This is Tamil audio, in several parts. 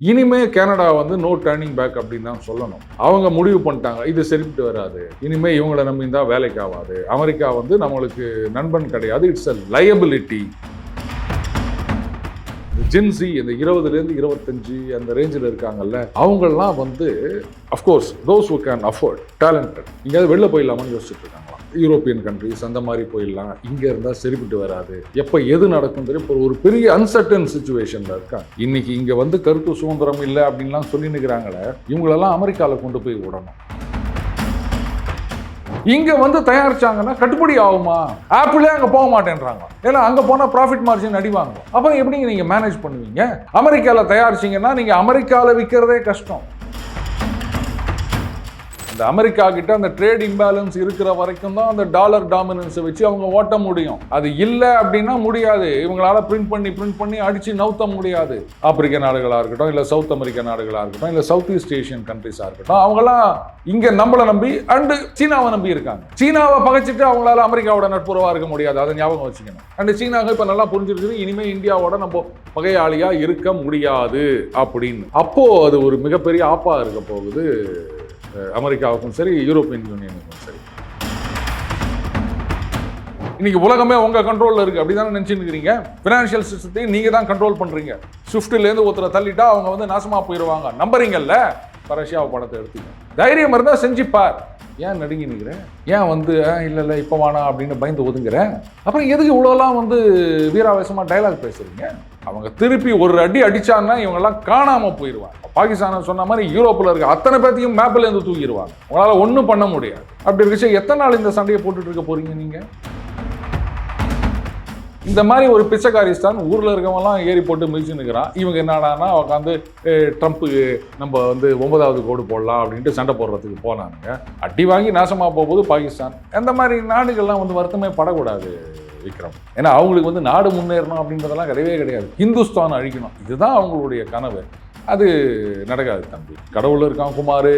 இனிமே கனடா வந்து நோ டேர்னிங் பேக் அப்படின்னு தான் சொல்லணும். அவங்க முடிவு பண்ணிட்டாங்க இது சரிப்பட்டு வராது. இனிமே இவங்களை நம்பி தான் வேலைக்கு ஆகாது. அமெரிக்கா வந்து நம்மளுக்கு நண்பன் கிடையாது. இட்ஸ் அ லயபிலிட்டி ஜென்சி இந்த இருபதுலேருந்து இருபத்தஞ்சு அந்த ரேஞ்சில் இருக்காங்கல்ல அவங்கெல்லாம் வந்து of course those who can afford talented எங்கேயாவது வெளில போயிடலாமான்னு யோசிச்சுட்டு இருக்காங்களாம். யூரோப்பியன் கண்ட்ரிஸ் அந்த மாதிரி போயிடலாம். இங்கே இருந்தால் சரிப்பட்டு வராது. எப்போ எது நடக்கும் தெரியும். இப்போ ஒரு பெரிய அன்சர்டன் சுச்சுவேஷனில் இருக்காங்க. இன்னைக்கு இங்கே வந்து கருத்து சுதந்திரம் இல்லை அப்படின்லாம் சொல்லி நிற்கிறாங்களே இவங்களெல்லாம் அமெரிக்காவில் கொண்டு போய் விடணும். இங்கே வந்து தயாரிச்சாங்கன்னா கட்டுப்படி ஆகுமா? ஆப்பிளே அங்கே போக மாட்டேன்றாங்க. ஏன்னா அங்கே போனால் ப்ராஃபிட் மார்ஜின் அடிவாங்க அப்போ எப்படிங்க நீங்கள் மேனேஜ் பண்ணுவீங்க? அமெரிக்காவில் தயாரிச்சிங்கன்னா நீங்கள் அமெரிக்காவில் விற்கிறதே கஷ்டம். அந்த அமெரிக்கா கிட்ட அந்த ட்ரேட் இம்பேலன்ஸ் இருக்கிற வரைக்கும் தான் அந்த டாலர் டாமினன்ஸை வச்சு அவங்க ஓட்ட முடியும். அது இல்லை அப்படின்னா முடியாது. இவங்களால பிரிண்ட் பண்ணி பிரிண்ட் பண்ணி அடிச்சு நவுத்த முடியாது. ஆப்பிரிக்க நாடுகளாக இருக்கட்டும் இல்லை சவுத் அமெரிக்க நாடுகளாக இருக்கட்டும் இல்லை சவுத் ஈஸ்ட் ஏஷியன் கண்ட்ரிஸாக இருக்கட்டும் அவங்களாம் இங்கே நம்மளை நம்பி அண்டு சீனாவை நம்பி இருக்காங்க. சீனாவை பகைச்சிட்டு அவங்களால அமெரிக்காவோட நட்புறவாக இருக்க முடியாது. அதை ஞாபகம் வச்சுக்கணும். அண்டு சீனாவுக்கு இப்போ நல்லா புரிஞ்சிருக்குது. இனிமேல் இந்தியாவோட நம்ம பகையாளியாக இருக்க முடியாது அப்படின்னு. அப்போது அது ஒரு மிகப்பெரிய ஆப்பாக இருக்க போகுது. அமெரிக்காவுக்கும் சரி யூரோப்பியன் யூனியனுக்கும் சரி. இன்னைக்கு உலகமே உங்க கண்ட்ரோல்ல இருக்கு அப்படிதானே நினைச்சுட்டு இருக்கிறீங்க ஃபினான்ஷியல் சிஸ்டத்தையும் நீங்க தான் கண்ட்ரோல் பண்றீங்க. ஸ்விஃப்ட்லேருந்து ஒருத்தரை தள்ளிட்டா அவங்க வந்து நாசமா போயிடுவாங்க நம்புறீங்கல்ல? இப்ப ரஷ்யாவை படத்தை எடுத்துங்க தைரியம் இருந்தா செஞ்சுப்பார். ஏன் நடுங்கி நிற்கிறேன் ஏன் வந்து இல்லை இல்லை இப்போ வானா அப்படின்னு பயந்து ஒதுங்குறேன் அப்புறம் எதுக்கு இவ்வளோலாம் வந்து வீராவேசமாக டயலாக் பேசுறீங்க? அவங்க திருப்பி ஒரு அடி அடித்தாங்கன்னா இவங்கெல்லாம் காணாமல் போயிடுவாங்க பாகிஸ்தானை சொன்ன மாதிரி யூரோப்பில் இருக்க அத்தனை பேர்த்தையும் மேப்பில் இருந்து தூக்கிடுவாங்க. உங்களால் ஒன்றும் பண்ண முடியாது. அப்படி இருந்துச்சு எத்தனை நாள் இந்த சண்டையை போட்டுட்டு இருக்க போகிறீங்க நீங்கள் இந்த மாதிரி ஒரு பிச்சைக்காரிஸ்தான் ஊரில் இருக்கவங்கலாம் ஏறி போட்டு மிதிச்சு நிற்கிறான் இவங்க என்னடானா உட்காந்து ட்ரம்ப்பு நம்ம வந்து ஒன்பதாவது கோடு போடலாம் அப்படின்ட்டு சண்டை போடுறதுக்கு போனானுங்க. அடி வாங்கி நாசமாக போகும்போது பாகிஸ்தான். அந்த மாதிரி நாடுகள்லாம் வந்து வருத்தமே படக்கூடாது விக்ரம். ஏன்னா அவங்களுக்கு வந்து நாடு முன்னேறணும் அப்படின்றதெல்லாம் கிடையவே கிடையாது. ஹிந்துஸ்தான் அழிக்கணும். இதுதான் அவங்களுடைய கனவு. அது நடக்காது தம்பி. கடவுள் இருக்கான் குமார்.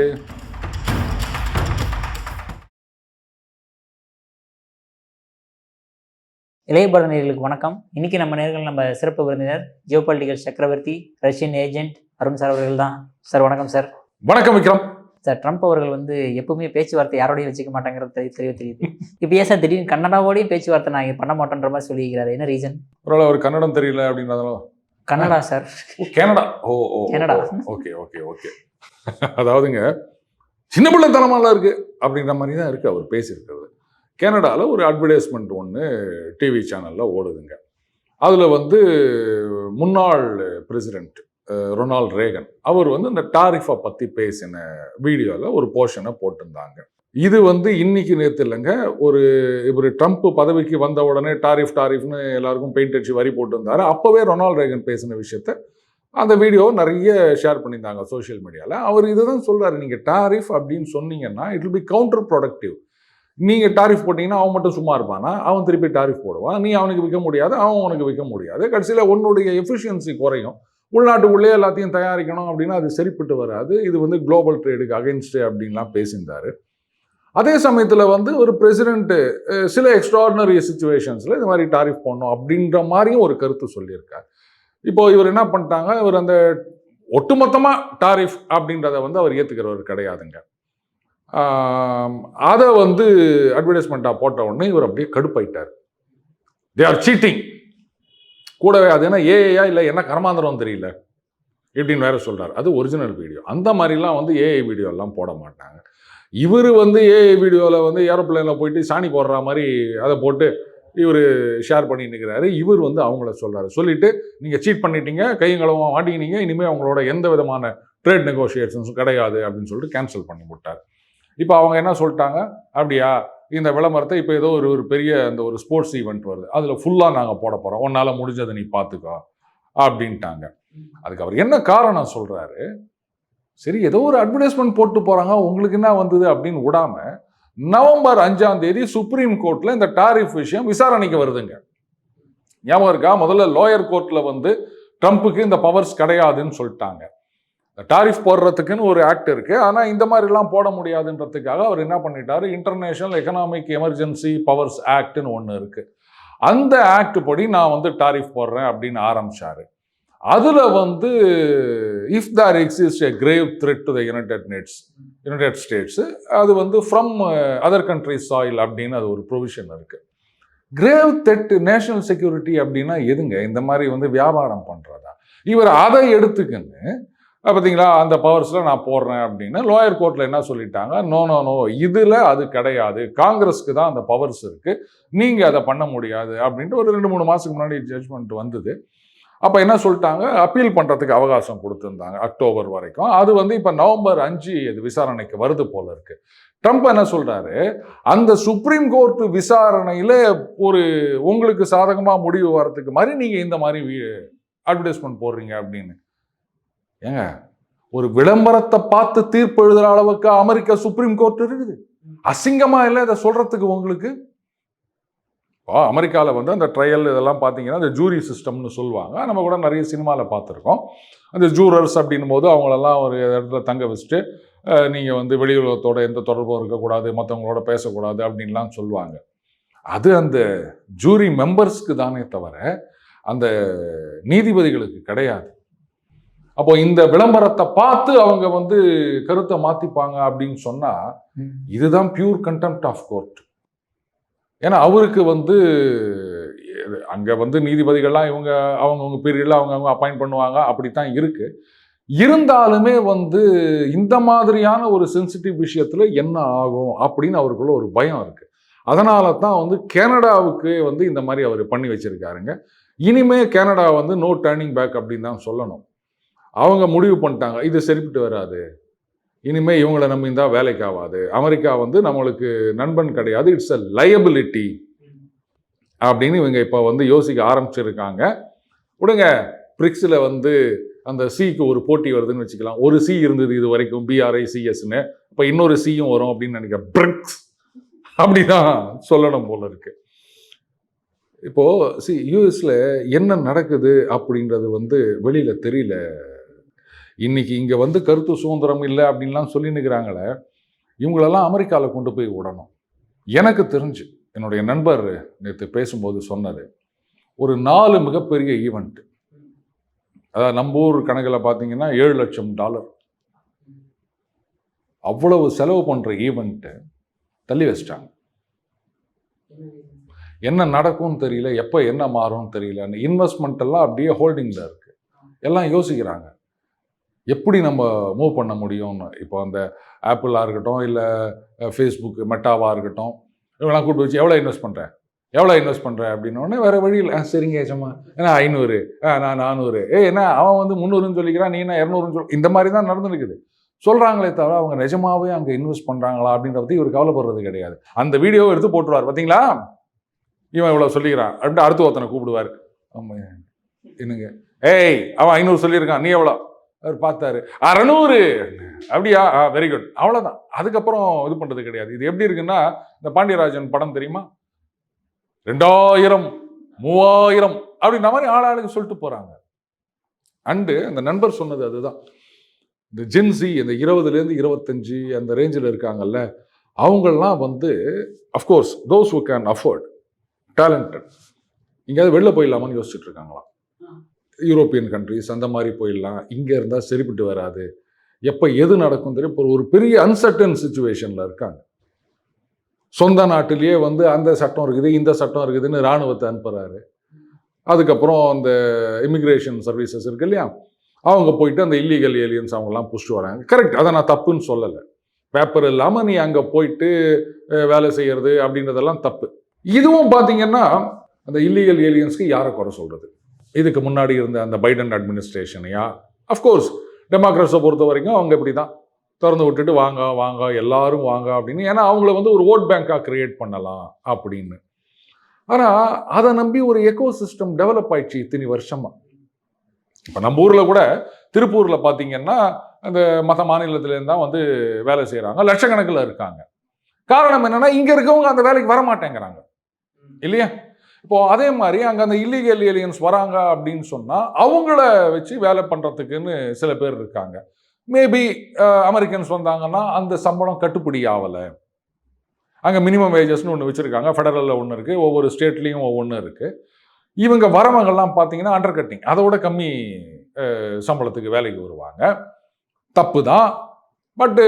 இளையபாரத நேர்களுக்கு வணக்கம். இன்னைக்கு நம்ம நேர்கள் நம்ம சிறப்பு விருந்தினர் ஜியோபாலிட்டிக்கல் சக்கரவர்த்தி ரஷ்யன் ஏஜென்ட் அருண் சார் அவர்கள் தான் சார் வணக்கம் சார். வணக்கம் விக்ரம். சார் ட்ரம்ப் அவர்கள் வந்து எப்பவுமே பேச்சுவார்த்தை யாரோடையும் வச்சுக்க மாட்டாங்கிறது தெரிய தெரிய தெரியுது இப்போ ஏன் சார் திடீர்னு கன்னடாவோடையும் பேச்சுவார்த்தை நான் இங்க பண்ண மாட்டேன்ற மாதிரி சொல்லியிருக்கிறாரு. என்ன ரீசன் ஒருவேளை அவர் கன்னடம் தெரியல அப்படின்றதால. Kannada sir. Canada. Oh oh Canada. Okay okay okay. அதாவதுங்க சின்ன பிள்ளைத்தனமாலாம் இருக்கு அப்படின்ற மாதிரி தான் இருக்கு. அவர் பேசியிருக்கிறது. கனடாவில் ஒரு அட்வர்டைஸ்மெண்ட் ஒன்று டிவி சேனலில் ஓடுதுங்க. அதில் வந்து முன்னாள் பிரசிடென்ட் ரொனால்ட் ரேகன் அவர் வந்து இந்த டாரிஃபை பற்றி பேசின வீடியோவில் ஒரு போர்ஷனை போட்டிருந்தாங்க. இது வந்து இன்னைக்கு நேற்று இல்லைங்க ஒரு இவர் ட்ரம்ப் பதவிக்கு வந்த உடனே டாரிஃப் டாரிஃப்னு எல்லாருக்கும் பெயிண்ட் அடிச்சு வரி போட்டிருந்தாரு. அப்போவே ரொனால்ட் ரேகன் பேசின விஷயத்த அந்த வீடியோ நிறைய ஷேர் பண்ணியிருந்தாங்க சோஷியல் மீடியாவில் அவர் இதுதான் சொல்கிறாரு நீங்கள் டாரிஃப் அப்படின்னு சொன்னீங்கன்னா it will be counterproductive நீங்கள் டாரிஃப் போட்டிங்கன்னா அவன் மட்டும் சும்மா இருப்பானா? அவன் திருப்பி டாரிஃப் போடுவான். நீ அவனுக்கு விற்க முடியாது அவன் உனக்கு விற்க முடியாது. கடைசியில் உன்னுடைய எஃபிஷியன்சி குறையும். உள்நாட்டுக்குள்ளே எல்லாத்தையும் தயாரிக்கணும் அப்படின்னா அது சரிப்பட்டு வராது. இது வந்து குளோபல் ட்ரேடுக்கு அகைன்ஸ்டு அப்படின்லாம் பேசியிருந்தாரு. அதே சமயத்தில் வந்து ஒரு பிரசிடென்ட்டு சில எக்ஸ்ட்ராடினரி சுச்சுவேஷன்ஸில் இந்த மாதிரி டாரிஃப் போடணும் அப்படின்ற மாதிரியும் ஒரு கருத்து சொல்லியிருக்கார். இப்போ இவர் என்ன பண்ணிட்டாங்க? இவர் அந்த ஒட்டுமொத்தமாக டாரிஃப் அப்படின்றத வந்து அவர் ஏற்றுக்கிறவர் கிடையாதுங்க. அதை வந்து அட்வர்டைஸ்மெண்ட்டாக போட்ட உடனே இவர் அப்படியே கடுப்பாயிட்டார். தே ஆர் சீட்டிங் கூடவே அது என்ன ஏஐயா இல்லை என்ன கர்மாந்திரம் தெரியல இப்படின்னு வேற சொல்கிறார் அது ஒரிஜினல் வீடியோ அந்த மாதிரிலாம் வந்து ஏஐ வீடியோலாம் போட மாட்டாங்க. இவர் வந்து ஏஐ வீடியோவில் வந்து ஏரோப்ளேனில் போயிட்டு சாணி போடுற மாதிரி அதை போட்டு இவர் ஷேர் பண்ணி நிற்கிறாரு இவர் வந்து அவங்கள சொல்கிறாரு சொல்லிவிட்டு நீங்கள் சீட் பண்ணிட்டீங்க கையங்களவும் மாட்டிக்கினீங்க இனிமேல் அவங்களோட எந்த விதமான ட்ரேட் நெகோசியேஷன்ஸும் கிடையாது அப்படின்னு சொல்லிட்டு கேன்சல் பண்ணி விட்டார். இப்போ அவங்க என்ன சொல்லிட்டாங்க? அப்படியா? இந்த விளம்பரத்தை இப்போ ஏதோ ஒரு ஒரு பெரிய அந்த ஒரு ஸ்போர்ட்ஸ் ஈவெண்ட் வருது. அதில் ஃபுல்லாக நாங்கள் போட போகிறோம் உன்னால் முடிஞ்சதை நீ பார்த்துக்கோ அப்படின்ட்டாங்க. அதுக்கு அவர் என்ன காரணம் சொல்கிறாரு சரி ஏதோ ஒரு அட்வர்டைஸ்மெண்ட் போட்டு போகிறாங்க உங்களுக்கு என்ன வந்தது அப்படின்னு விடாமல் நவம்பர் அஞ்சாம் தேதி சுப்ரீம் கோர்ட்டில் இந்த டாரிஃப் விஷயம் விசாரணைக்கு வருதுங்க. ஞாபகம் இருக்கா? முதல்ல லோயர் கோர்ட்டில் வந்து ட்ரம்ப்புக்கு இந்த பவர்ஸ் கிடையாதுன்னு சொல்லிட்டாங்க. டாரிஃப் போடுறதுக்குன்னு ஒரு ஆக்ட் இருக்குது ஆனால் இந்த மாதிரிலாம் போட முடியாதுன்றதுக்காக அவர் என்ன பண்ணிட்டாரு? இன்டர்நேஷ்னல் எக்கனாமிக் எமர்ஜென்சி பவர்ஸ் ஆக்ட்னு ஒன்று இருக்குது அந்த ஆக்ட் படி நான் வந்து டாரிஃப் போடுறேன் அப்படின்னு ஆரம்பிச்சாரு. அதில் வந்து if there exist a grave threat to the united nats united states அது வந்து ஃப்ரம் அதர் கண்ட்ரிஸ் சாயில் அப்படின்னு அது ஒரு ப்ரொவிஷன் இருக்குது கிரேவ் த்ரெட் நேஷனல் செக்யூரிட்டி அப்படின்னா எதுங்க? இந்த மாதிரி வந்து வியாபாரம் பண்ணுறதா இவர் அதை எடுத்துக்கின்னு பார்த்தீங்களா அந்த பவர்ஸில் நான் போடுறேன் அப்படின்னு லோயர் கோர்ட்டில் என்ன சொல்லிட்டாங்க? நோ நோ நோ இதில் அது கிடையாது. காங்கிரஸ்க்கு தான் அந்த பவர்ஸ் இருக்குது நீங்கள் அதை பண்ண முடியாது. அப்படின்ட்டு ஒரு ரெண்டு மூணு மாதத்துக்கு முன்னாடி ஜட்ஜ்மெண்ட் வந்தது. அப்போ என்ன சொல்லிட்டாங்க? அப்பீல் பண்ணுறதுக்கு அவகாசம் கொடுத்துருந்தாங்க அக்டோபர் வரைக்கும். அது வந்து இப்போ நவம்பர் அஞ்சு அது விசாரணைக்கு வருது போல இருக்கு. ட்ரம்ப் என்ன சொல்கிறாரு அந்த சுப்ரீம் கோர்ட் விசாரணையில் ஒரு உங்களுக்கு சாதகமாக முடிவு வரத்துக்கு மாதிரி நீங்கள் இந்த மாதிரி அட்வர்டைஸ்மெண்ட் போடுறீங்க அப்படின்னு. ஏங்க ஒரு விளம்பரத்தை பார்த்து தீர்ப்பு எழுதுற அளவுக்கு அமெரிக்கா சுப்ரீம் கோர்ட் இருக்குது. அசிங்கமா இல்லை இதை சொல்றதுக்கு உங்களுக்கு? இப்போ அமெரிக்காவில் வந்து அந்த ட்ரையல் இதெல்லாம் பார்த்தீங்கன்னா அந்த ஜூரி சிஸ்டம்னு சொல்லுவாங்க. நம்ம கூட நிறைய சினிமாவில் பார்த்துருக்கோம். அந்த ஜூரர்ஸ் அப்படின்னும் போது அவங்களெல்லாம் ஒரு இடத்துல தங்க வச்சுட்டு நீங்கள் வந்து வெளியுலகத்தோட எந்த தொடர்பும் இருக்கக்கூடாது மற்றவங்களோட பேசக்கூடாது அப்படின்லாம் சொல்லுவாங்க. அது அந்த ஜூரி மெம்பர்ஸ்க்கு தானே தவிர அந்த நீதிபதிகளுக்கு கிடையாது. அப்போ இந்த விளம்பரத்தை பார்த்து அவங்க வந்து கருத்தை மாத்திப்பாங்க அப்படின்னு சொன்னா இதுதான் பியூர் கண்டெம்ட் ஆஃப் கோர்ட் ஏன்னா அவருக்கு வந்து அங்க வந்து நீதிபதிகள்லாம் இவங்க அவங்கவுங்க பீரியட்ல அவங்க அவங்க அப்பாயிண்ட் பண்ணுவாங்க. அப்படித்தான் இருக்கு. இருந்தாலுமே வந்து இந்த மாதிரியான ஒரு சென்சிட்டிவ் விஷயத்துல என்ன ஆகும் அப்படின்னு அவருக்குள்ள ஒரு பயம் இருக்கு. அதனால தான் வந்து கனடாவுக்கு வந்து இந்த மாதிரி அவர் பண்ணி வச்சிருக்காருங்க. இனிமே கனடா வந்து நோ டேர்னிங் பேக் அப்படின்னு தான் சொல்லணும். அவங்க முடிவு பண்ணிட்டாங்க. இது சரிப்பட்டு வராது. இனிமேல் இவங்களை நம்பி வேலைக்கு ஆகாது. அமெரிக்கா வந்து நம்மளுக்கு நண்பன் கிடையாது. இட்ஸ் அ லயபிலிட்டி அப்படின்னு இவங்க இப்போ வந்து யோசிக்க ஆரம்பிச்சிருக்காங்க. விடுங்க பிரிக்ஸில் வந்து அந்த சிக்கு ஒரு போட்டி வருதுன்னு வச்சுக்கலாம். ஒரு சி இருந்தது இது வரைக்கும் பிஆர்ஐ சிஎஸ்ன்னு இப்போ இன்னொரு சியும் வரும் அப்படின்னு நினைக்கிறேன் பிரிக்ஸ். அப்படிதான் சொல்லணும் போல இருக்கு. இப்போது சி யூஎஸில் என்ன நடக்குது அப்படின்றது வந்து வெளியில் தெரியல. இன்றைக்கி இங்கே வந்து கருத்து சுதந்திரம் இல்லை அப்படின்லாம் சொல்லினுக்கிறாங்களே இவங்களெல்லாம் அமெரிக்காவில் கொண்டு போய் விடணும். எனக்கு தெரிஞ்சு என்னுடைய நண்பர் நேற்று பேசும்போது சொன்னார் ஒரு நாலு மிகப்பெரிய ஈவெண்ட் அதாவது நம்ம ஊர் கணக்கில் பார்த்தீங்கன்னா ஏழு லட்சம் டாலர். அவ்வளவு செலவு பண்ணுற ஈவெண்ட்டு தள்ளி வச்சிட்டாங்க. என்ன நடக்கும்னு தெரியல எப்போ என்ன மாறும்னு தெரியல இன்வெஸ்ட்மெண்ட் எல்லாம் அப்படியே ஹோல்டிங்கில் இருக்குது எல்லாம் யோசிக்கிறாங்க. எப்படி நம்ம மூவ் பண்ண முடியும்னு. இப்போ அந்த ஆப்பிளாக இருக்கட்டும் இல்லை ஃபேஸ்புக் மெட்டாவாக இருக்கட்டும் இவங்களாம் கூப்பிட்டு வச்சு எவ்வளோ இன்வெஸ்ட் பண்ணுறேன் எவ்வளோ இன்வெஸ்ட் பண்ணுறேன் அப்படின்னோடனே வேறு வழியில் சரிங்க ஏச்சம்மா ஏன்னா ஐநூறு? ஆ நான் நானூறு. ஏ என்ன அவன் வந்து முந்நூறுன்னு சொல்லிக்கிறான் நீ என்ன இரநூறுன்னு சொல் இந்த மாதிரி தான் நடந்துருக்குது. சொல்கிறாங்களே தவிர அவங்க நிஜமாவே அங்கே இன்வெஸ்ட் பண்ணுறாங்களா அப்படின்றத பற்றி இவர் கவலைப்படுறது கிடையாது. அந்த வீடியோவை எடுத்து போட்டுருவார். பார்த்தீங்களா இவன் இவ்வளோ சொல்லிக்கிறான் அப்படின்ட்டு அடுத்து ஒருத்தனை கூப்பிடுவார். ஆமாம் என்னங்க? ஏய் அவன் ஐநூறு சொல்லியிருக்கான். நீ எவ்வளோ அவர் பார்த்தாரு. அறநூறு! அப்படியா? வெரி குட் அவ்வளோதான் அதுக்கப்புறம் இது பண்ணுறது கிடையாது. இது எப்படி இருக்குன்னா இந்த பாண்டியராஜன் படம் தெரியுமா? ரெண்டாயிரம் மூவாயிரம் அப்படின்ற மாதிரி ஆளாளுக்கு சொல்லிட்டு போகிறாங்க அண்டு அந்த நண்பர் சொன்னது அதுதான். இந்த ஜென்சி இந்த இருபதுலேருந்து இருபத்தஞ்சி அந்த ரேஞ்சில் இருக்காங்கல்ல அவங்கெல்லாம் வந்து of course those who can afford talented எங்கேயாவது வெளில போயிடலாமான்னு யோசிச்சுட்டு இருக்காங்களாம். யூரோப்பியன் கண்ட்ரிஸ் அந்த மாதிரி போயிடலாம். இங்கே இருந்தால் சரிப்பட்டு வராது. எப்போ எது நடக்கும் தெரியும்? இப்போ ஒரு பெரிய அன்சர்டன் சுச்சுவேஷனில் இருக்காங்க. சொந்த நாட்டிலேயே வந்து அந்த சட்டம் இருக்குது இந்த சட்டம் இருக்குதுன்னு இராணுவத்தை அனுப்புகிறாரு அதுக்கப்புறம் அந்த இமிக்ரேஷன் சர்வீசஸ் இருக்கு இல்லையா? அவங்க போயிட்டு அந்த இல்லீகல் ஏலியன்ஸ் அவங்கெல்லாம் புஷ்டு வராங்க. கரெக்ட் அதை நான் தப்புன்னு சொல்லலை. பேப்பர் இல்லாமல் நீ அங்கே போயிட்டு வேலை செய்கிறது அப்படின்றதெல்லாம் தப்பு. இதுவும் பார்த்தீங்கன்னா அந்த இல்லீகல் ஏலியன்ஸ்க்கு யாரை குறை சொல்கிறது இதுக்கு முன்னாடி இருந்த அந்த பைடன் அட்மினிஸ்ட்ரேஷனையா அஃப்கோர்ஸ் டெமோக்ராட்ஸை பொறுத்த வரைக்கும் அவங்க இப்படி தான் திறந்து விட்டுட்டு வாங்க வாங்க எல்லாரும் வாங்க அப்படின்னு. ஏன்னா அவங்கள வந்து ஒரு ஓட் பேங்காக கிரியேட் பண்ணலாம் அப்படின்னு. ஆனால் அதை நம்பி ஒரு எக்கோ சிஸ்டம் டெவலப் ஆயிடுச்சு இத்தனை வருஷமா. இப்போ நம்ம ஊரில் கூட திருப்பூரில் பார்த்தீங்கன்னா அந்த மற்ற மாநிலத்திலேருந்து தான் வந்து வேலை செய்கிறாங்க லட்சக்கணக்கில் இருக்காங்க. காரணம் என்னன்னா இங்கே இருக்கவங்க அந்த வேலைக்கு வர மாட்டேங்கிறாங்க இல்லையா? இப்போ அதே மாதிரி அங்கே அந்த இல்லீகல் ஏலியன்ஸ் வராங்க அப்படின்னு சொன்னால் அவங்கள வச்சு வேலை பண்ணுறதுக்குன்னு சில பேர் இருக்காங்க. மேபி அமெரிக்கன்ஸ் வந்தாங்கன்னா அந்த சம்பளம் கட்டுப்படி ஆகலை அங்கே மினிமம் வேஜஸ்னு ஒன்று வச்சுருக்காங்க. ஃபெடரலில் ஒன்று இருக்குது ஒவ்வொரு ஸ்டேட்லேயும் ஒவ்வொன்று இருக்குது இவங்க வரவங்கள்லாம் பார்த்தீங்கன்னா அண்டர் கட்டிங் அதோட கம்மி சம்பளத்துக்கு வேலைக்கு வருவாங்க. தப்பு தான். பட்டு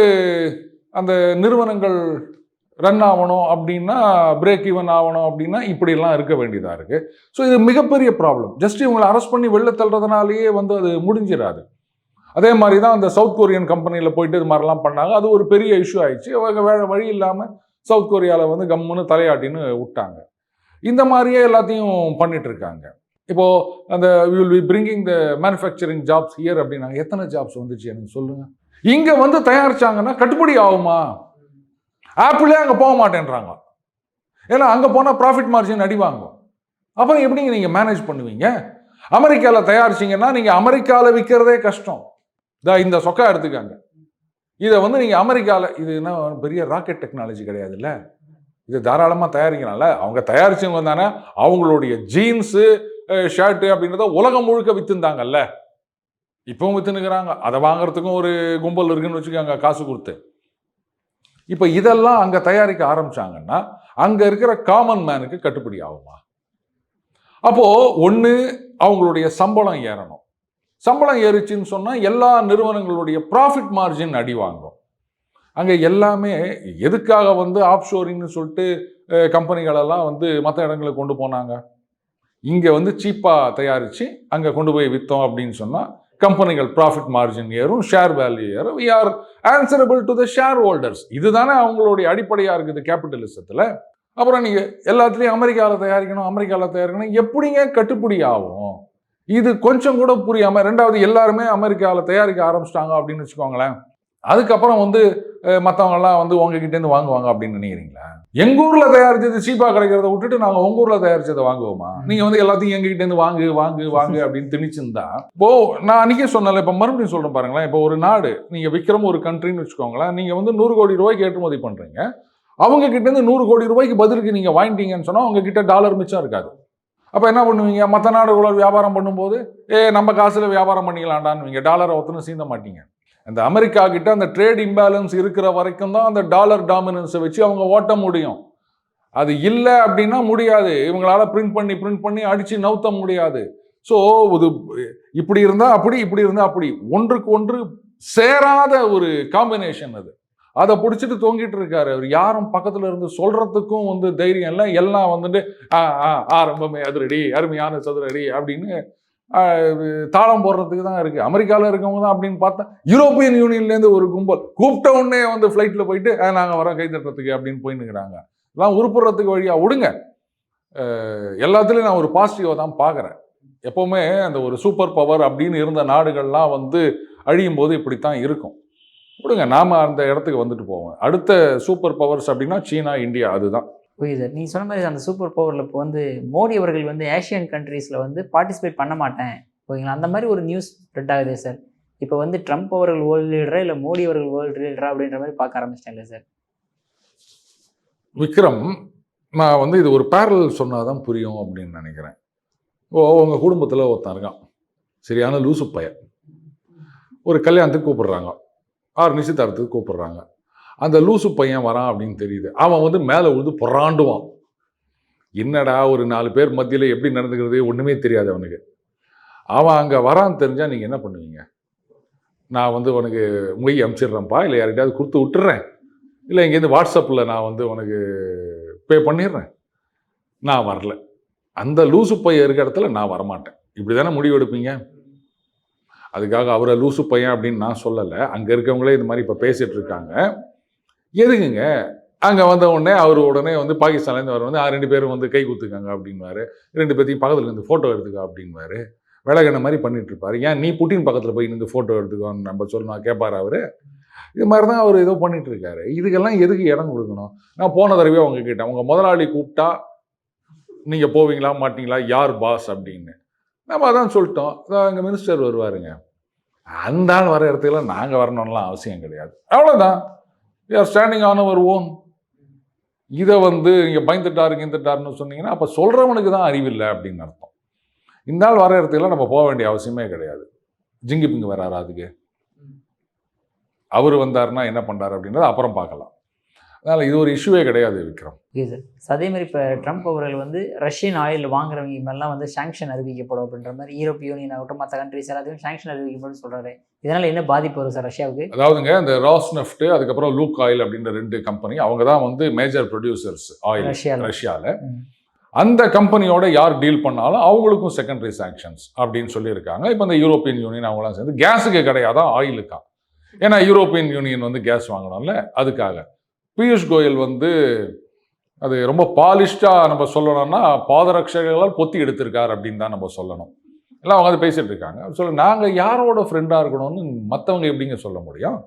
அந்த நிறுவனங்கள் ரன் ஆகணும் அப்படின்னா பிரேக் ஈவன் ஆகணும் அப்படின்னா இப்படிலாம் இருக்க வேண்டியதாக இருக்குது ஸோ இது மிகப்பெரிய ப்ராப்ளம் ஜஸ்ட் இவங்களை அரெஸ்ட் பண்ணி வெளில தள்ளுறதுனாலேயே வந்து அது முடிஞ்சிடாது அதே மாதிரி தான் அந்த சவுத் கொரியன் கம்பெனியில் போயிட்டு இது மாதிரிலாம் பண்ணாங்க. அது ஒரு பெரிய இஷ்யூ ஆயிடுச்சு. அவங்க வேறு வழி இல்லாமல் சவுத் கொரியாவில் வந்து கம்முன்னு தலையாட்டின்னு விட்டாங்க. இந்த மாதிரியே எல்லாத்தையும் பண்ணிட்டு இருக்காங்க. அந்த will be bringing the manufacturing jobs here அப்படின்னாங்க எத்தனை ஜாப்ஸ் வந்துச்சு? எனக்கு சொல்லுங்கள் இங்கே வந்து தயாரிச்சாங்கன்னா கட்டுப்படி ஆகுமா? ஆப்பிளே அங்கே போக மாட்டேன்றாங்க. ஏன்னா அங்கே போனால் ப்ராஃபிட் மார்ஜின் அடி வாங்கும். அப்புறம் எப்படிங்க நீங்கள் மேனேஜ் பண்ணுவீங்க? அமெரிக்காவில் தயாரிச்சீங்கன்னா நீங்கள் அமெரிக்காவில் விற்கிறதே கஷ்டம். இதா இந்த சொக்கா எடுத்துக்காங்க. இதை வந்து நீங்கள் அமெரிக்காவில் இது என்ன பெரிய ராக்கெட் டெக்னாலஜி கிடையாதுல்ல? இது தாராளமாக தயாரிக்கலாம்ல? அவங்க தயாரிச்சவங்க தானே அவங்களுடைய ஜீன்ஸு ஷர்ட்டு அப்படின்றத உலகம் முழுக்க விற்றுந்தாங்கல்ல இப்பவும் விற்றுனுக்குறாங்க அதை வாங்குறதுக்கும் ஒரு கும்பல் இருக்குன்னு வச்சுக்கோங்க காசு கொடுத்து. இப்போ இதெல்லாம் அங்கே தயாரிக்க ஆரம்பிச்சாங்கன்னா அங்கே இருக்கிற காமன் மேனுக்கு கட்டுப்படி ஆகுமா? அப்போது ஒன்று அவங்களுடைய சம்பளம் ஏறணும். சம்பளம் ஏறிச்சின்னு சொன்னால் எல்லா நிறுவனங்களுடைய ப்ராஃபிட் மார்ஜின் அடி வாங்கும். அங்கே எல்லாமே எதுக்காக வந்து ஆப்ஷோரிங்னு சொல்லிட்டு கம்பெனிகளெல்லாம் வந்து மற்ற இடங்களுக்கு கொண்டு போனாங்க? இங்கே வந்து சீப்பாக தயாரித்து அங்கே கொண்டு போய் விற்றோம் அப்படின்னு சொன்னால் கம்பெனிகள் ப்ராஃபிட் மார்ஜின் ஏறும் ஷேர் வேல்யூ ஏறும். We are answerable to the shareholders இதுதானே அவங்களுடைய அடிப்படையாக இருக்குது கேபிட்டலிசத்தில் அப்புறம் நீங்கள் எல்லாத்துலேயும் அமெரிக்காவில் தயாரிக்கணும் அமெரிக்காவில் தயாரிக்கணும். எப்படிங்க கட்டுப்படி ஆகும் இது கொஞ்சம் கூட புரியாமல் ரெண்டாவது எல்லாருமே அமெரிக்காவில் தயாரிக்க ஆரம்பிச்சிட்டாங்க அப்படின்னு வச்சுக்கோங்களேன். அதுக்கப்புறம் வந்து மற்றவங்கெல்லாம் வந்து உங்ககிட்டேருந்து வாங்குவாங்க அப்படின்னு நினைக்கிறீங்களா? எங்க ஊர்ல தயாரிச்சது சீப்பா கிடைக்கிறத விட்டுட்டு நாங்க உங்க ஊர்ல தயாரிச்சதை வாங்குவோமா? நீங்க வந்து எல்லாத்தையும் எங்ககிட்ட இருந்து வாங்கு வாங்கு வாங்கு அப்படின்னு திணிச்சிருந்தா இப்போ நான் அன்னைக்கே சொன்னல இப்ப மறுபடியும் சொல்றேன் பாருங்களேன். இப்போ ஒரு நாடு நீங்க விக்ரம் ஒரு கண்ட்ரின்னு வச்சுக்கோங்களேன் நீங்க வந்து நூறு கோடி ரூபாய்க்கு ஏற்றுமதி பண்றீங்க. அவங்க கிட்ட இருந்து நூறு கோடி ரூபாய்க்கு பதிலுக்கு நீங்க வாங்கிட்டீங்கன்னு சொன்னா அவங்க கிட்ட டாலர் மிச்சம் இருக்காது. அப்ப என்ன பண்ணுவீங்க? மற்ற நாடுகளோட வியாபாரம் பண்ணும்போது ஏ நம்ம காசுல வியாபாரம் பண்ணிக்கலாம்டான்னு நீங்க டாலரை ஒத்துன்னு சீந்த மாட்டீங்க. அந்த அமெரிக்கா கிட்ட அந்த ட்ரேட் இம்பேலன்ஸ் இருக்கிற வரைக்கும் தான் அந்த டாலர் டாமினன்ஸை வச்சு அவங்க ஓட்ட முடியும். அது இல்லை அப்படின்னா முடியாது. இவங்களால பிரிண்ட் பண்ணி பிரிண்ட் பண்ணி அடிச்சு நவுத்த முடியாது. ஸோ இது இப்படி இருந்தால் அப்படி இப்படி இருந்தால் அப்படி. ஒன்றுக்கு ஒன்று சேராத ஒரு காம்பினேஷன் அது. அதை பிடிச்சிட்டு தொங்கிட்டு இருக்காரு அவர். யாரும் பக்கத்துல இருந்து சொல்றதுக்கும் வந்து தைரியம் இல்லை. எல்லாம் வந்துட்டு ஆ ஆ ஆரம்பமே அதிரடி அருமையான சதுரடி அப்படின்னு தாளம் போடுறதுக்கு தான் இருக்குது அமெரிக்காவில் இருக்கவங்க தான் அப்படின்னு பார்த்தா யூரோப்பியன் யூனியன்லேருந்து ஒரு கும்பல் கூப்பிட்ட உடனே வந்து ஃப்ளைட்டில் போயிட்டு நாங்கள் வரோம் கைதட்டுறதுக்கு அப்படின்னு போயின்னுக்கிறாங்க எல்லாம் உருப்புறதுக்கு வழியாக விடுங்க. எல்லாத்துலேயும் நான் ஒரு பாசிட்டிவாக தான் பார்க்குறேன். எப்போவுமே அந்த ஒரு சூப்பர் பவர் அப்படின்னு இருந்த நாடுகள்லாம் வந்து அழியும் போது இப்படித்தான் இருக்கும். விடுங்க நாம் அந்த இடத்துக்கு வந்துட்டு போவோம். அடுத்த சூப்பர் பவர்ஸ் அப்படின்னா சீனா இந்தியா அதுதான். புரியுது. சார் நீங்கள் சொன்ன மாதிரி அந்த சூப்பர் பவரில் இப்போ வந்து மோடி அவர்கள் வந்து ஏஷியன் கண்ட்ரீஸில் வந்து பார்ட்டிசிபேட் பண்ண மாட்டேன். ஓகேங்களா அந்த மாதிரி ஒரு நியூஸ் ஸ்ப்ரெட் ஆகுது சார் இப்போ வந்து ட்ரம்ப் அவர்கள் வேர்ல்டு லீடரா இல்லை மோடி அவர்கள் வேர்ல்டு லீடரா அப்படின்ற மாதிரி பார்க்க ஆரம்பிச்சிட்டாங்க சார் விக்ரம் நான் வந்து இது ஒரு பேரல் சொன்னாதான் புரியும் அப்படின்னு நினைக்கிறேன். ஓ உங்கள் குடும்பத்தில் ஒருத்தன் இருக்கான். சரியான லூசு பையன். ஒரு கல்யாணத்துக்கு கூப்பிடுறாங்க. ஆறு நிச்சயதாரத்துக்கு கூப்பிடுறாங்க. அந்த லூசு பையன் வரான் அப்படின்னு தெரியுது. அவன் வந்து மேலே விழுந்து புறாண்டுவான். என்னடா ஒரு நாலு பேர் மத்தியில் எப்படி நடந்துக்கிறது ஒன்றுமே தெரியாது அவனுக்கு. அவன் அங்கே வரான்னு தெரிஞ்சால் நீங்கள் என்ன பண்ணுவீங்க? நான் வந்து உனக்கு மொய் அமுச்சிடுறேன்ப்பா இல்லை யார்கிட்டயாவது கொடுத்து விட்டுறேன். இல்லை இங்கேருந்து வாட்ஸ்அப்பில் நான் வந்து உனக்கு பே பண்ணிடுறேன். நான் வரல. அந்த லூசு பையன் இருக்க இடத்துல நான் வரமாட்டேன். இப்படி தானே முடிவு எடுப்பீங்க? அதுக்காக அவரை லூசு பையன் அப்படின்னு நான் சொல்லலை. அங்கே இருக்கவங்களே இது மாதிரி இப்போ பேசிகிட்டு இருக்காங்க. எதுக்குங்க? அங்கே வந்த உடனே அவர் உடனே வந்து பாகிஸ்தான்லேருந்து அவர் வந்து "ஆ, ரெண்டு பேரும் வந்து கை குத்துக்காங்க அப்படின்வாரு ரெண்டு பேர்த்தையும் பக்கத்தில் இருந்து ஃபோட்டோ எடுத்துக்க அப்படின்வாரு விலகின மாதிரி பண்ணிட்டு இருப்பாரு ஏன் நீ புட்டின் பக்கத்தில் போய் நின்று ஃபோட்டோ எடுத்துக்கோன்னு நம்ம சொல்லணும் கேட்பார் அவர். இது மாதிரி தான் அவர் ஏதோ பண்ணிட்டு இருக்காரு இதுக்கெல்லாம் எதுக்கு இடம் கொடுக்கணும்? நான் போன தடவையே அவங்க கேட்டேன் உங்கள் முதலாளி கூப்பிட்டா நீங்கள் போவீங்களா மாட்டீங்களா யார் பாஸ் அப்படின்னு. நம்ம அதான் சொல்லிட்டோம். எங்கள் மினிஸ்டர் வருவாருங்க. அந்த ஆள் வர இடத்துக்குலாம் நாங்கள் வரணும்லாம் அவசியம் கிடையாது. அவ்வளோதான் are standing on our own இதை வந்து இங்கே பயந்துட்டாரு கிந்துட்டாருன்னு சொன்னீங்கன்னா அப்போ சொல்கிறவனுக்கு தான் அறிவில்லை அப்படின்னு அர்த்தம். இந்த ஆள் வர இடத்துல நம்ம போக வேண்டிய அவசியமே கிடையாது. ஜிங்கி பிங்கு வராரா அதுக்கு? அவர் வந்தாருன்னா என்ன பண்ணுறாரு அப்படின்றத அப்புறம் பார்க்கலாம். அதனால் இது ஒரு இஷ்யூவே கிடையாது விக்ரம். ஓகே சார் அதே மாதிரி இப்போ ட்ரம்ப் அவர்கள் வந்து ரஷ்யன் ஆயில் வாங்குறவங்க மேலாம் வந்து சாங்ஷன் அறிவிக்கப்படும் அப்படின்ற மாதிரி யூரோப் யூனியன் ஆகட்டும் மற்ற கண்ட்ரிஸ் எல்லாத்தையும் சாங்ஷன் அறிவிக்கப்படும் சொல்றாரு. இதனால என்ன பாதிப்பு வரும் சார் ரஷ்யாவுக்கு? அதாவதுங்க இந்த ராஸ்னெஃப்ட் அதுக்கப்புறம் லூக் ஆயில் அப்படின்ற ரெண்டு கம்பெனி அவங்க தான் வந்து மேஜர் ப்ரொடியூசர்ஸ் ஆயில் ரஷ்யாவில் ரஷ்யாவில் அந்த கம்பெனியோட யார் டீல் பண்ணாலும் அவங்களுக்கும் செகண்டரி சாங்ஷன்ஸ் அப்படின்னு சொல்லியிருக்காங்க. இப்போ இந்த யூரோப்பியன் யூனியன் அவங்களாம் சேர்ந்து கேஸுக்கு கிடையாதான் ஆயிலுக்கா ஏன்னா யூரோப்பியன் யூனியன் வந்து கேஸ் வாங்கணும்ல அதுக்காக. பியூஷ் கோயல் வந்து அது ரொம்ப பாலிஷ்டாக நம்ம சொல்லணும்னா பாதரட்சகர்களால் பொத்தி எடுத்திருக்கார் அப்படின்னு தான் நம்ம சொல்லணும். எல்லாம் அவங்க வந்து பேசிகிட்டு இருக்காங்க. சொல்ல நாங்கள் யாரோட ஃப்ரெண்டாக இருக்கணும்னு மற்றவங்க எப்படிங்க சொல்ல முடியும்?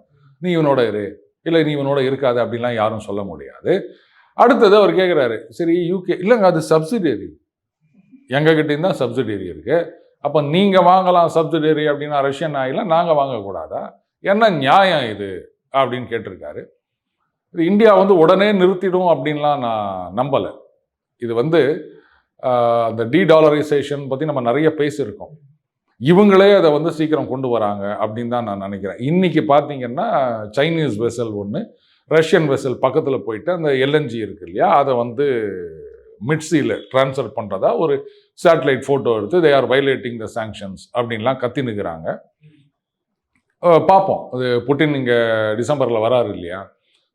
நீ இவனோட இரு. இல்லை நீ இவனோட இருக்காது அப்படின்லாம் யாரும் சொல்ல முடியாது. அடுத்தது அவர் கேட்குறாரு சரி யூகே இல்லைங்க அது சப்சிடரி எங்ககிட்டயும் தான் சப்சிடரி இருக்குது அப்போ நீங்கள் வாங்கலாம் சப்சிடரி அப்படின்னா ரஷ்யன் ஆயில நாங்கள் வாங்கக்கூடாதா? என்ன நியாயம் இது? அப்படின்னு கேட்டிருக்காரு. இது இந்தியா வந்து உடனே நிறுத்திடும் அப்படின்லாம் நான் நம்பலை. இது வந்து அந்த டி டாலரைசேஷன் பற்றி நம்ம நிறைய பேசியிருக்கோம். இவங்களே அதை வந்து சீக்கிரம் கொண்டு வராங்க அப்படின்னு தான் நான் நினைக்கிறேன். இன்றைக்கி பார்த்தீங்கன்னா சைனீஸ் வெசல் ஒன்று ரஷ்யன் வெசல் பக்கத்தில் போயிட்டு அந்த எல்என்ஜி இருக்கு இல்லையா? அதை வந்து மிட்ஸியில் ட்ரான்ஸ்ஃபர் பண்ணுறதா ஒரு சேட்டலைட் ஃபோட்டோ எடுத்து they are violating the sanctions அப்படின்லாம் கத்தினுக்கிறாங்க பார்ப்போம். அது புட்டின் இங்கே டிசம்பரில் வராரு இல்லையா?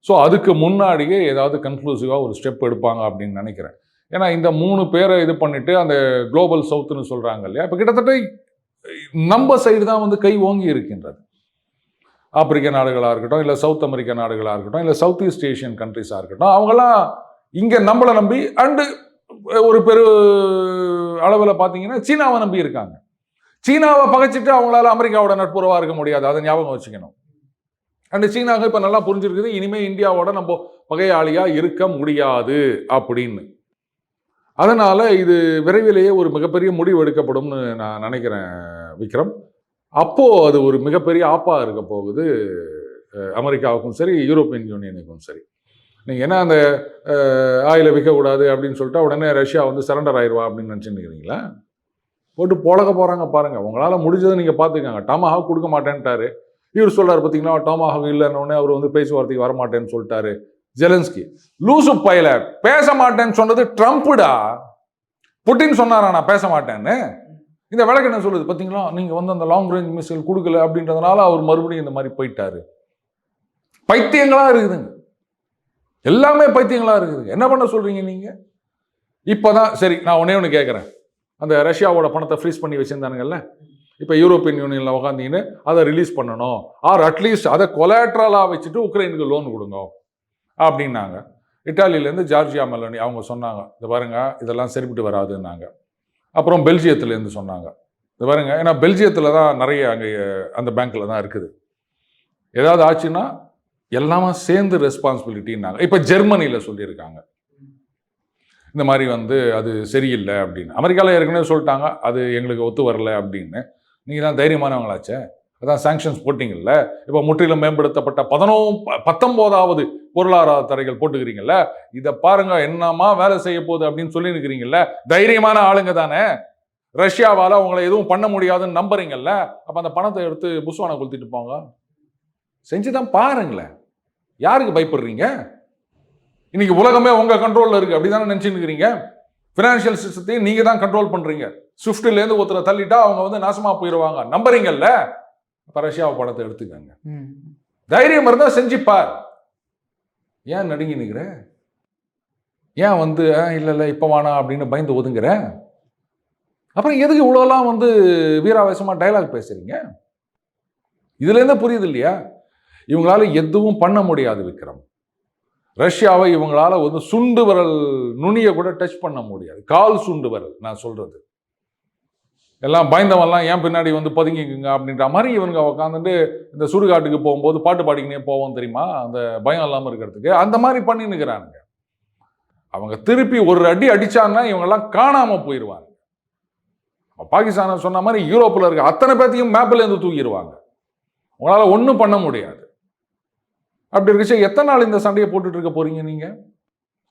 ஸோ அதுக்கு முன்னாடியே ஏதாவது கன்க்ளூசிவாக ஒரு ஸ்டெப் எடுப்பாங்க அப்படின்னு நினைக்கிறேன். ஏன்னா இந்த மூணு பேரை இது பண்ணிட்டு அந்த குளோபல் சவுத்துன்னு சொல்கிறாங்க இல்லையா? இப்போ கிட்டத்தட்ட நம்ம சைடு தான் வந்து கை ஓங்கி இருக்கின்றது. ஆப்பிரிக்க நாடுகளாக இருக்கட்டும் இல்லை சவுத் அமெரிக்க நாடுகளாக இருக்கட்டும் இல்லை சவுத் ஈஸ்ட் ஏஷியன் கண்ட்ரிஸாக இருக்கட்டும் அவங்களாம் இங்கே நம்மளை நம்பி அண்டு ஒரு பெரு அளவில் பார்த்தீங்கன்னா சீனாவை நம்பி இருக்காங்க. சீனாவை பகைச்சிட்டு அவங்களால அமெரிக்காவோட நட்புறவாக இருக்க முடியாது. அதை ஞாபகம் வச்சுக்கணும். அண்ட் சீனாக இப்போ நல்லா புரிஞ்சிருக்குது. இனிமேல் இந்தியாவோட நம்ம பகையாளியாக இருக்க முடியாது அப்படின்னு. அதனால் இது விரைவிலேயே ஒரு மிகப்பெரிய முடிவு எடுக்கப்படும்னு நான் நினைக்கிறேன் விக்ரம். அப்போது அது ஒரு மிகப்பெரிய ஆப்பாக இருக்க போகுது அமெரிக்காவுக்கும் சரி யூரோப்பியன் யூனியனுக்கும் சரி. நீங்கள் என்ன அந்த ஆயில விற்கக்கூடாது அப்படின்னு சொல்லிட்டு உடனே ரஷ்யா வந்து சரண்டர் ஆயிடுவா அப்படின்னு நினச்சிருக்கிறீங்களா போட்டு பொழக்க போகிறாங்க பாருங்கள் உங்களால் முடிஞ்சதை நீங்கள் பார்த்துக்கங்க. டாமாஹாக் கொடுக்க மாட்டேன்ட்டாரு. இவர் சொல்றாரு பார்த்தீங்கன்னா டோமாக இல்லைன்னு அவர் வந்து பேச்சுவார்த்தைக்கு வர மாட்டேன்னு சொல்லிட்டாரு ஜெலன்ஸ்கி. லூசு பையல பேச மாட்டேன்னு சொன்னது ட்ரம்ப்டா புட்டின் சொன்னாரா நான் பேச மாட்டேன்னு? இந்த விளக்கு என்ன சொல்லுது பார்த்தீங்களா நீங்க வந்து அந்த லாங் ரேஞ்ச் மிசைல் கொடுக்கல அப்படின்றதுனால அவர் மறுபடியும் இந்த மாதிரி போயிட்டாரு. பைத்தியங்களா இருக்குதுங்க. எல்லாமே பைத்தியங்களா இருக்குதுங்க. என்ன பண்ண சொல்றீங்க நீங்க? இப்போதான் சரி நான் ஒன்னே ஒன்று கேட்குறேன் அந்த ரஷ்யாவோட பணத்தை ஃப்ரீஸ் பண்ணி வச்சிருந்தானுங்கல்ல இப்போ யூரோப்பியன் யூனியனில் உக்காந்தீங்கன்னு அதை ரிலீஸ் பண்ணணும். ஆர் அட்லீஸ்ட் அதை கொலாட்ரலாக வச்சுட்டு உக்ரைனுக்கு லோன் கொடுங்க. அப்படின்னாங்க. இட்டாலியிலேருந்து ஜார்ஜியா மெலனி அவங்க சொன்னாங்க. இது பாருங்க இதெல்லாம் சரிப்பட்டு வராதுன்னாங்க. அப்புறம் பெல்ஜியத்துலேருந்து சொன்னாங்க. இது பாருங்க ஏன்னா பெல்ஜியத்தில் தான் நிறைய அங்கே அந்த பேங்க்கில் தான் இருக்குது. ஏதாவது ஆச்சுன்னா எல்லாமே சேர்ந்து ரெஸ்பான்சிபிலிட்டின்னாங்க இப்போ ஜெர்மனியில் சொல்லியிருக்காங்க. இந்த மாதிரி வந்து அது சரியில்லை அப்படின்னு. அமெரிக்காவில் ஏற்கனவே சொல்லிட்டாங்க. அது எங்களுக்கு ஒத்து வரல அப்படின்னு. நீங்கள் தான் தைரியமானவங்களாச்சே? அதான் சாங்ஷன்ஸ் போட்டிங்கல்ல? இப்போ முற்றிலும் மேம்படுத்தப்பட்ட பதினோ பத்தொம்போதாவது பொருளாதார தடைகள் போட்டுக்கிறீங்கல்ல? இதை பாருங்க என்னமா வேலை செய்ய போகுது அப்படின்னு சொல்லி இருக்கிறீங்கல்ல தைரியமான ஆளுங்க தானே? ரஷ்யாவால் உங்களை எதுவும் பண்ண முடியாதுன்னு நம்புறீங்கல்ல? அப்போ அந்த பணத்தை எடுத்து புஸ்வானை கொளுத்திட்டு போங்க. செஞ்சு தான் பாருங்களேன். யாருக்கு பயப்படுறீங்க? இன்னைக்கு உலகமே உங்கள் கண்ட்ரோலில் இருக்குது அப்படி தானே நினச்சின்னு இருக்கிறீங்க? ஃபினான்ஷியல் சிஸ்டத்தையும் நீங்கள் தான் கண்ட்ரோல் பண்ணுறீங்க ஸ்விஃப்ட்ல இருந்து ஒருத்தரை தள்ளிட்டா அவங்க வந்து நாசமா போயிடுவாங்க நம்புறீங்கல்ல? அப்ப ரஷ்யாவை படத்தை எடுத்துக்கங்க. தைரியம் இருந்தா செஞ்சு பார் ஏன் நடுங்கி நிக்கிற? ஏன் வந்து "அஹ், இல்ல இல்ல இப்ப வேணாம் அப்படின்னு பயந்து ஒதுங்குற? அப்புறம் எதுக்கு இவ்வளோலாம் வந்து வீராவேசமா டயலாக் பேசுறீங்க? இதுல இருந்து புரியுது இல்லையா இவங்களால எதுவும் பண்ண முடியாது விக்ரம். ரஷ்யாவை இவங்களால வந்து சுண்டு விரல் நுனியை கூட டச் பண்ண முடியாது. கால் சுண்டு விரல் நான் சொல்றது. எல்லாம் பயந்தவன்லாம் ஏன் பின்னாடி வந்து பதுங்கிக்குங்க அப்படின்ற மாதிரி இவங்க உட்காந்துட்டு இந்த சுடுகாட்டுக்கு போகும்போது பாட்டு பாடிக்கினே போவோம் தெரியுமா? அந்த பயம் இல்லாமல் இருக்கிறதுக்கு. அந்த மாதிரி பண்ணின்னுக்கிறானுங்க. அவங்க திருப்பி ஒரு அடி அடித்தான்னா இவங்கெல்லாம் காணாமல் போயிடுவாங்க பாகிஸ்தானை சொன்ன மாதிரி யூரோப்பில் இருக்க அத்தனை பேர்த்தையும் மேப்பிலேருந்து தூக்கிடுவாங்க. உங்களால் ஒன்றும் பண்ண முடியாது. அப்படி இருக்கச்சு எத்தனை நாள் இந்த சண்டையை போட்டுட்டு இருக்க போறீங்க நீங்கள்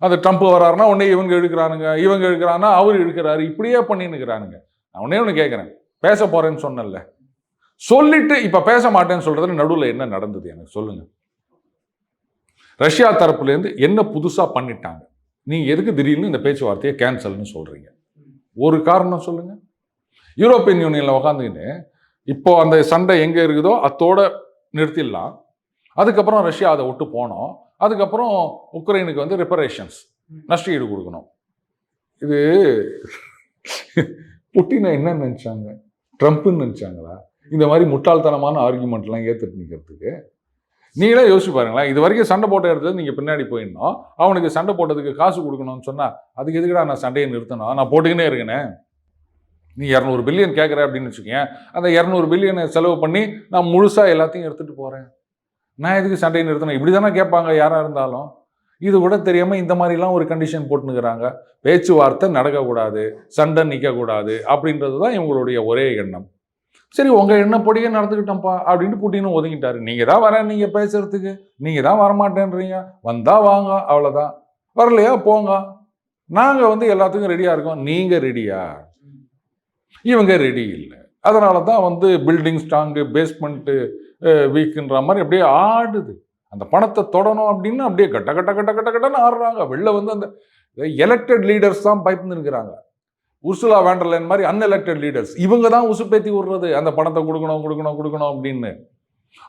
அந்த ட்ரம்ப் வராருன்னா உடனே இவங்க இழுக்கிறானுங்க இவங்க இழுக்கிறான்னா அவர் இழுக்கிறாரு இப்படியே பண்ணின்னுக்கிறானுங்க. நான் உடனே ஒன்று கேட்குறேன் பேச போகிறேன்னு சொன்னேன்ல. சொல்லிட்டு இப்போ பேச மாட்டேன்னு சொல்கிறது நடுவில் என்ன நடந்தது எனக்கு சொல்லுங்கள் ரஷ்யா தரப்புலேருந்து என்ன புதுசாக பண்ணிட்டாங்க? நீங்கள் எதுக்கு திடீர்னு இந்த பேச்சுவார்த்தையை கேன்சல்னு சொல்கிறீங்க ஒரு காரணம் சொல்லுங்கள் யூரோப்பியன் யூனியனில் உக்காந்துக்கின்னு இப்போ அந்த சண்டை எங்கே இருக்குதோ அத்தோட நிறுத்திடலாம். அதுக்கப்புறம் ரஷ்யா அதை விட்டு போனோம். அதுக்கப்புறம் உக்ரைனுக்கு வந்து ரிப்பரேஷன்ஸ் நஷ்ட ஈடு கொடுக்கணும். இது புட்டினை என்ன நினச்சாங்க? ட்ரம்ப்னு நினச்சாங்களா? இந்த மாதிரி முட்டாள்தனமான ஆர்குமெண்ட்லாம் ஏற்றுட்டு நிற்கிறதுக்கு நீங்களே யோசிச்சு பாருங்களேன் இது வரைக்கும் சண்டை போட்ட இடத்துல நீங்கள் பின்னாடி போயிடணும் அவனுக்கு சண்டை போட்டதுக்கு காசு கொடுக்கணும்னு சொன்னால் அதுக்கு எதுக்குடா நான் சண்டையை நிறுத்தணும் நான் போட்டுக்கினே இருக்கேனே. நீ இரநூறு பில்லியன் கேட்குற அப்படின்னு வச்சுக்கோங்க அந்த இரநூறு பில்லியனை செலவு பண்ணி நான் முழுசாக எல்லாத்தையும் எடுத்துகிட்டு போகிறேன் நான் எதுக்கு சண்டையை நிறுத்தணும் இப்படி தானே கேட்பாங்க யாராக இருந்தாலும். இது கூட தெரியாமல் இந்த மாதிரிலாம் ஒரு கண்டிஷன் போட்டுனுக்குறாங்க பேச்சுவார்த்தை நடக்கக்கூடாது சண்டை நிற்கக்கூடாது அப்படின்றது தான் இவங்களுடைய ஒரே எண்ணம். சரி உங்கள் எண்ணப்படியே நடந்துக்கிட்டோம்ப்பா அப்படின்ட்டு புட்டினும் ஒதுங்கிட்டாரு. நீங்கள் தான் வரேன் நீங்கள் பேசுறதுக்கு. நீங்கள் தான் வரமாட்டேன்றீங்க. வந்தால் வாங்க அவ்வளோதான் வரலையா போங்க. நாங்கள் வந்து எல்லாத்துக்கும் ரெடியாக இருக்கோம். நீங்கள் ரெடியா இவங்க ரெடி இல்லை. அதனால தான் வந்து பில்டிங் ஸ்ட்ராங்கு பேஸ்மெண்ட்டு வீக்குன்ற மாதிரி அப்படியே ஆடுது. அந்த பணத்தை தொடணும் அப்படின்னு அப்படியே கட்ட கட்ட கட்ட கட்ட கட்டன்னு ஆடுறாங்க. வெளில வந்து அந்த எலெக்டட் லீடர்ஸ் தான் பயந்து இருக்கிறாங்க உர்சுலா வேண்டர்லேன் மாதிரி அன்எலெக்டட் லீடர்ஸ் இவங்க தான் உசுப்பேத்தி விடுறது. அந்த பணத்தை கொடுக்கணும் கொடுக்கணும் கொடுக்கணும் அப்படின்னு.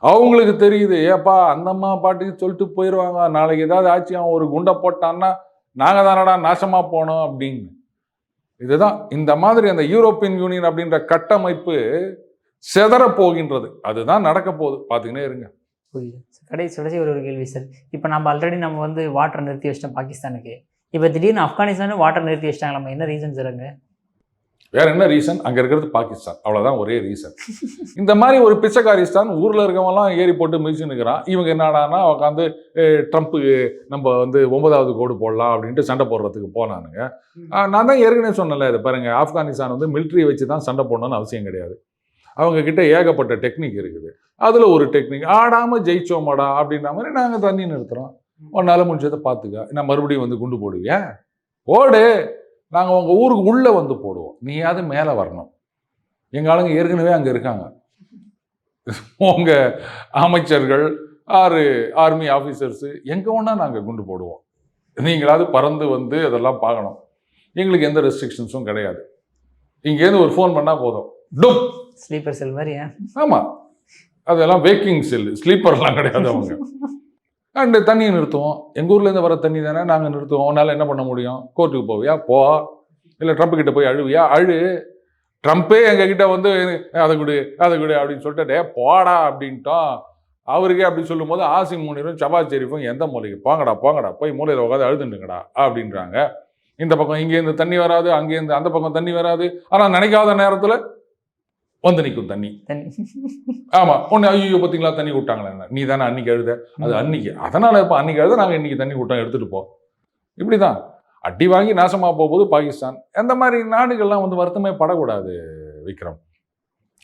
அவங்களுக்கு தெரியுது ஏப்பா அந்த அம்மா பாட்டுக்கு சொல்லிட்டு போயிடுவாங்க நாளைக்கு ஏதாவது ஆச்சு அவன் ஒரு குண்டை போட்டான்னா நாங்கள் தானடா நாசமாக போனோம் அப்படின்னு. இதுதான் இந்த மாதிரி அந்த யூரோப்பியன் யூனியன் அப்படின்ற கட்டமைப்பு செதற போகின்றது. அதுதான் நடக்க போகுது. பார்த்துக்கினே இருங்க. புரியுது. கடைசி கடைசி ஒரு ஒரு கேள்வி சார். இப்போ நம்ம ஆல்ரெடி நம்ம வந்து வாட்டர் நிறுத்தி வச்சிட்டோம் பாகிஸ்தானுக்கு. இப்போ திடீர்னு ஆப்கானிஸ்தானும் வாட்டர் நிறுத்தி வச்சிட்டாங்க. நம்ம என்ன ரீசன் சார் அங்கே? வேற என்ன ரீசன் அங்க இருக்கிறது பாகிஸ்தான். அவ்வளவுதான் ஒரே ரீசன் இந்த மாதிரி ஒரு பிச்சைக்காரிஸ்தான் ஊர்ல இருக்கவங்கலாம் ஏறி போட்டு மிதிச்சு நிற்கிறான் இவங்க என்னடான்னா உட்காந்து ட்ரம்ப்பு நம்ம வந்து ஒன்பதாவது கோடு போடலாம் அப்படின்ட்டு சண்டை போடுறதுக்கு போனானுங்க. நான் தான் ஏற்கனவே சொன்னல இது பாருங்க ஆப்கானிஸ்தான் வந்து மிலிட்ரி வச்சு தான் சண்டை போடணும்னு அவசியம் கிடையாது. அவங்க கிட்ட ஏகப்பட்ட டெக்னிக் இருக்குது. அதுல ஒரு டெக்னிக் ஆடாம ஜெயிச்சோமாடா அப்படின்ற மாதிரி நாங்க தண்ணி நிறுத்துறோம். உன்னால முடிஞ்சதை பார்த்துக்க. நான் மறுபடியும் வந்து குண்டு போடுவியா? போடு. நாங்கள் உங்கள் ஊருக்கு உள்ளே வந்து போடுவோம். நீயாவது மேலே வரணும். எங்கள் ஆளுங்க ஏற்கனவே அங்கே இருக்காங்க. உங்கள் அமைச்சர்கள் ஆறு ஆர்மி ஆஃபீஸர்ஸு எங்கே வேணா நாங்கள் குண்டு போடுவோம். நீங்களாவது பறந்து வந்து அதெல்லாம் பார்க்கணும். எங்களுக்கு எந்த ரெஸ்ட்ரிக்ஷன்ஸும் கிடையாது. இங்கேருந்து ஒரு ஃபோன் பண்ணால் போதும். டுப்! ஸ்லீப்பர் செல் மாதிரி ஏன் ஆமாம் அதெல்லாம் வேக்கிங் செல் ஸ்லீப்பர்லாம் கிடையாது அவங்க. அண்டு தண்ணியை நிறுத்துவோம். எங்கள் ஊர்லேருந்து வர தண்ணி தானே நாங்கள் நிறுத்துவோம். உன்னால் என்ன பண்ண முடியும்? கோர்ட்டுக்கு போவியா? போ. இல்லை ட்ரம்ப் கிட்ட போய் அழுவியா? அழு. ட்ரம்ப்பே எங்ககிட்ட வந்து அதை கொடு அதை கொடு அப்படின்னு சொல்லிட்டு டே போடா அப்படின்ட்டோம் அவருக்கே அப்படி சொல்லும்போது ஆசிம் முனிரும் சபாஸ் ஷெரீஃபும் எந்த மூலைக்கு? போங்கடா போங்கடா. போய் மூலையில் உட்காந்து அழுதுண்டுங்கடா அப்படின்றாங்க. இந்த பக்கம் இங்கேருந்து தண்ணி வராது அங்கேருந்து அந்த பக்கம் தண்ணி வராது. ஆனால் நினைக்காத நேரத்தில் வந்து நிற்கும் தண்ணி. தண்ணி. ஆமா ஒன்று ஐயோ பார்த்தீங்களா தண்ணி விட்டாங்களே நீ தானே அன்னைக்கு எழுத? அது அன்னைக்கு. அதனால இப்போ அன்னைக்கு எழுத நாங்கள் இன்னைக்கு தண்ணி விட்டோம் எடுத்துட்டு போ. இப்படிதான். அடி வாங்கி நாசமா போகும்போது பாகிஸ்தான். அந்த மாதிரி நாடுகள்லாம் வந்து வருத்தமே படக்கூடாது விக்ரம்.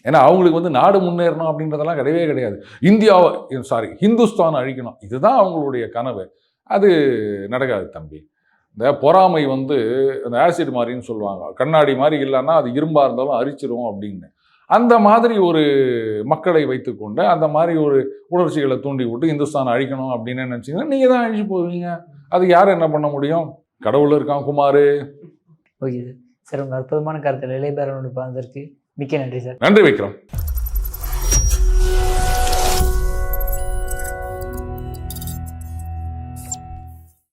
ஏன்னா அவங்களுக்கு வந்து நாடு முன்னேறணும் அப்படின்றதெல்லாம் கிடையவே கிடையாது. இந்தியாவை சாரி ஹிந்துஸ்தான் அழிக்கணும். இதுதான் அவங்களுடைய கனவு. அது நடக்காது தம்பி. இந்த பொறாமை வந்து அந்த ஆசிட் மாதிரின்னு சொல்லுவாங்க. கண்ணாடி மாதிரி இல்லைன்னா அது இரும்பா இருந்தாலும் அரிச்சிரும் அப்படின்னு. அந்த மாதிரி ஒரு மக்களை வைத்துக்கொண்டு அந்த மாதிரி ஒரு உணர்ச்சிகளை தூண்டி விட்டு இந்துஸ்தான் அழிக்கணும் அப்படின்னு நினச்சிங்கன்னா நீங்கள் தான் அழிச்சு போவீங்க. அது யார் என்ன பண்ண முடியும்? கடவுள் இருக்கான் குமார். Okay sir. உங்கள் அற்புதமான கருத்தில் இளையபேரனோட பார்த்ததற்கு மிக்க நன்றி சார். நன்றி விக்ரம்.